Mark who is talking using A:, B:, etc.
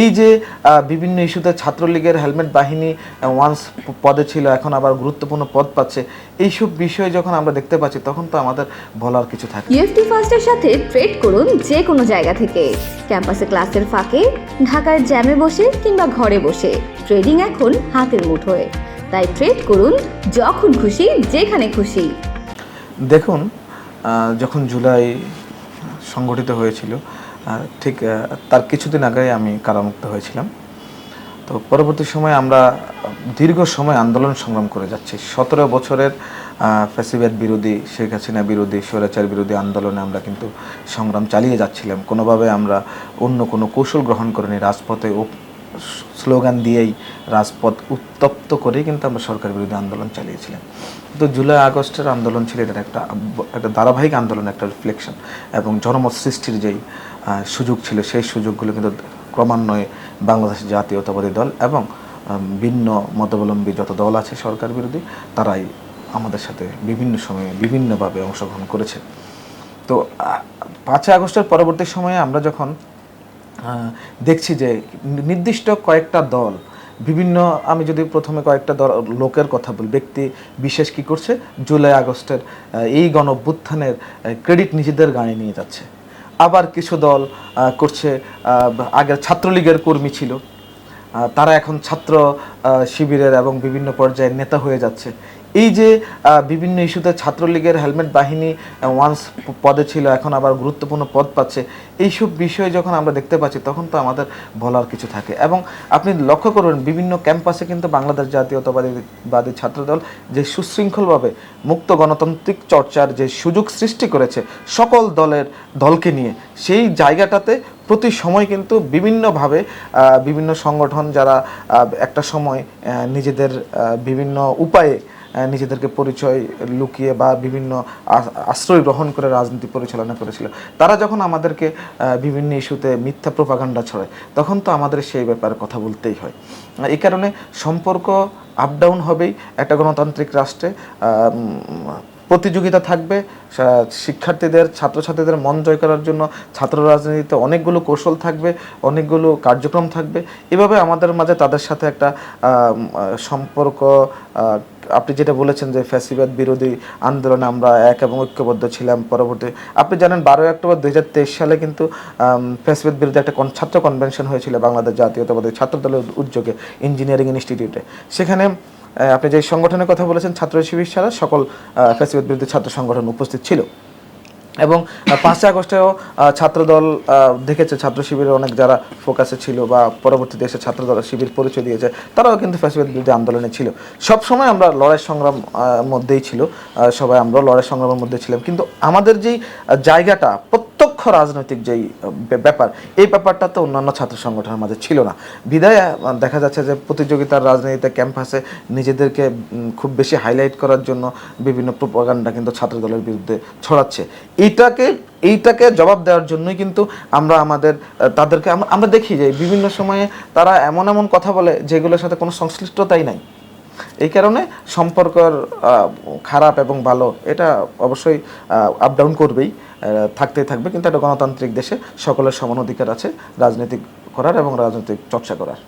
A: এই যে বিভিন্ন ইস্যুতে ছাত্রলীগের হেলমেট বাহিনী ওয়ান্স পদে ছিল এখন আবার গুরুত্বপূর্ণ পদ পাচ্ছে। এইসব বিষয়ে যখন আমরা দেখতে পাচ্ছি তখন তো আমাদের বলার কিছু থাকে।
B: ইউএফটি ফার্স্টের সাথে ট্রেড করুন যে কোনো জায়গা থেকে। ক্যাম্পাসে ক্লাসের ফাঁকে ঢাকার জ্যামে বসে কিংবা ঘরে বসে। ট্রেডিং এখন হাতের মুঠোয়। তাই ট্রেড করুন যখন খুশি যেখানে খুশি।
A: দেখুন যখন জুলাই সংগঠিত হয়েছিল ঠিক তার কিছুদিন আগে আমি কারামুক্ত হয়েছিলাম। তো পরবর্তী সময়ে আমরা দীর্ঘ সময় আন্দোলন সংগ্রাম করে যাচ্ছি। সতেরো বছরের ফ্যাসিবাদ বিরোধী, শেখ হাসিনা বিরোধী, স্বৈরাচার বিরোধী আন্দোলনে আমরা কিন্তু সংগ্রাম চালিয়ে যাচ্ছিলাম। কোনোভাবে আমরা অন্য কোনো কৌশল গ্রহণ করিনি। রাজপথে ও- স্লোগান দিয়েই রাজপথ উত্তপ্ত করেই কিন্তু আমরা সরকার বিরোধী আন্দোলন চালিয়েছিলাম। তো জুলাই, আগস্টের আন্দোলন ছিল এটার একটা একটা ধারাবাহিক আন্দোলন, একটা রিফ্লেকশন এবং জনমত সৃষ্টির যেই সুযোগ ছিল। সেই সুযোগগুলো কিন্তু ক্রমান্বয়ে বাংলাদেশ জাতীয়তাবাদী দল এবং ভিন্ন মতাবলম্বী যত দল আছে সরকার বিরোধী, তারাই আমাদের সাথে বিভিন্ন সময়ে বিভিন্নভাবে অংশগ্রহণ করেছে। তো পাঁচই আগস্টের পরবর্তী সময়ে আমরা যখন দেখছি যে নির্দিষ্ট কয়েকটা দল, বিভিন্ন, আমি যদি প্রথমে কয়েকটা দল, লোকের কথা বলি, ব্যক্তি বিশেষ কি করছে, জুলাই আগস্টের এই গণ ক্রেডিট নিজেদের গায়ে নিয়ে যাচ্ছে। আবার কিছু দল করছে আগের ছাত্রলীগের কর্মী ছিল। তারা এখন ছাত্র শিবিরের এবং বিভিন্ন পর্যায়ের নেতা হয়ে যাচ্ছে। এই যে বিভিন্ন ইস্যুতে ছাত্রলীগের হেলমেট বাহিনী ওয়ান্স পদে ছিল, এখন আবার গুরুত্বপূর্ণ পদ পাচ্ছে। এইসব বিষয়ে যখন আমরা দেখতে পাচ্ছি, তখন তো আমাদের বলার কিছু থাকে। এবং আপনি লক্ষ্য করবেন, বিভিন্ন ক্যাম্পাসে কিন্তু বাংলাদেশ জাতীয়তাবাদী, বাদী ছাত্রদল যে সুশৃঙ্খলভাবে মুক্ত গণতান্ত্রিক চর্চার যে সুযোগ সৃষ্টি করেছে সকল দলের, দলকে নিয়ে, সেই জায়গাটাতে প্রতি সময় কিন্তু বিভিন্নভাবে বিভিন্ন সংগঠন যারা একটা সময় নিজেদের বিভিন্ন উপায়ে নিজেদেরকে পরিচয় লুকিয়ে বা বিভিন্ন আশ্রয় গ্রহণ করে রাজনীতি পরিচালনা করেছিল। তারা যখন আমাদেরকে বিভিন্ন ইস্যুতে মিথ্যা প্রপাগান্ডা ছড়ায়, তখন তো আমাদের সেই ব্যাপারে কথা বলতেই হয়। এই কারণে সম্পর্ক আপ ডাউন হবেই, একটা গণতান্ত্রিক রাষ্ট্রে প্রতিযোগিতা থাকবে শিক্ষার্থীদের, ছাত্রছাত্রীদের মন জয় করার জন্য, ছাত্র রাজনীতিতে অনেকগুলো কৌশল থাকবে, অনেকগুলো কার্যক্রম থাকবে। এভাবে আমাদের মাঝে তাদের সাথে একটা সম্পর্ক আপনি যেটা বলেছেন যে ফ্যাসিবাদ বিরোধী আন্দোলনে আমরা এক এবং ঐক্যবদ্ধ ছিলাম পরবর্তী আপনি জানেন বারোই অক্টোবর দুই হাজার তেইশ সালে কিন্তু ফ্যাসিবাদ বিরোধী একটা ছাত্র কনভেনশন হয়েছিল বাংলাদেশ জাতীয়তাবাদী ছাত্র দলের উদ্যোগে ইঞ্জিনিয়ারিং ইনস্টিটিউটে সেখানে আপনি যে সংগঠনের কথা বলেছেন, ছাত্র শিবির ছাড়া সকল ফ্যাসিবাদ বিরোধী ছাত্র সংগঠন উপস্থিত ছিল। এবং পাঁচই আগস্টেও ছাত্রদল দেখেছে ছাত্র শিবিরের অনেক যারা ফোকাসে ছিল বা পরবর্তীতে এসে ছাত্রদল শিবির পরিচয় দিয়েছে, তারাও কিন্তু ফ্যাসিবাদ বিরোধী আন্দোলনে ছিল। সব সময় আমরা লড়াই সংগ্রাম মধ্যেই ছিল সবাই আমরা লড়াই সংগ্রামের মধ্যে ছিলাম। কিন্তু আমাদের যেই জায়গাটা জায়গাটা প্রত্যক্ষ রাজনৈতিক যেই ব্যাপার, এই ব্যাপারটা তো অন্যান্য ছাত্র সংগঠনের মাঝে ছিল না। বিদায় দেখা যাচ্ছে যে প্রতিযোগিতার রাজনীতিতে ক্যাম্পাসে নিজেদেরকে খুব বেশি হাইলাইট করার জন্য বিভিন্ন প্রোপাগান্ডা কিন্তু ছাত্র দলের বিরুদ্ধে ছড়াচ্ছে। এইটাকে এইটাকে জবাব দেওয়ার জন্যই কিন্তু আমরা আমাদের তাদেরকে আমরা দেখি যে বিভিন্ন সময়ে তারা এমন এমন কথা বলে যেগুলোর সাথে কোনো সংশ্লিষ্টতাই নাই। এই কারণে সম্পর্কর খারাপ এবং ভালো এটা অবশ্যই আপ ডাউন করবেই থাকতেই থাকবে। কিন্তু একটা গণতান্ত্রিক দেশে সকলের সমান অধিকার আছে রাজনৈতিক করার এবং রাজনৈতিক চর্চা করার।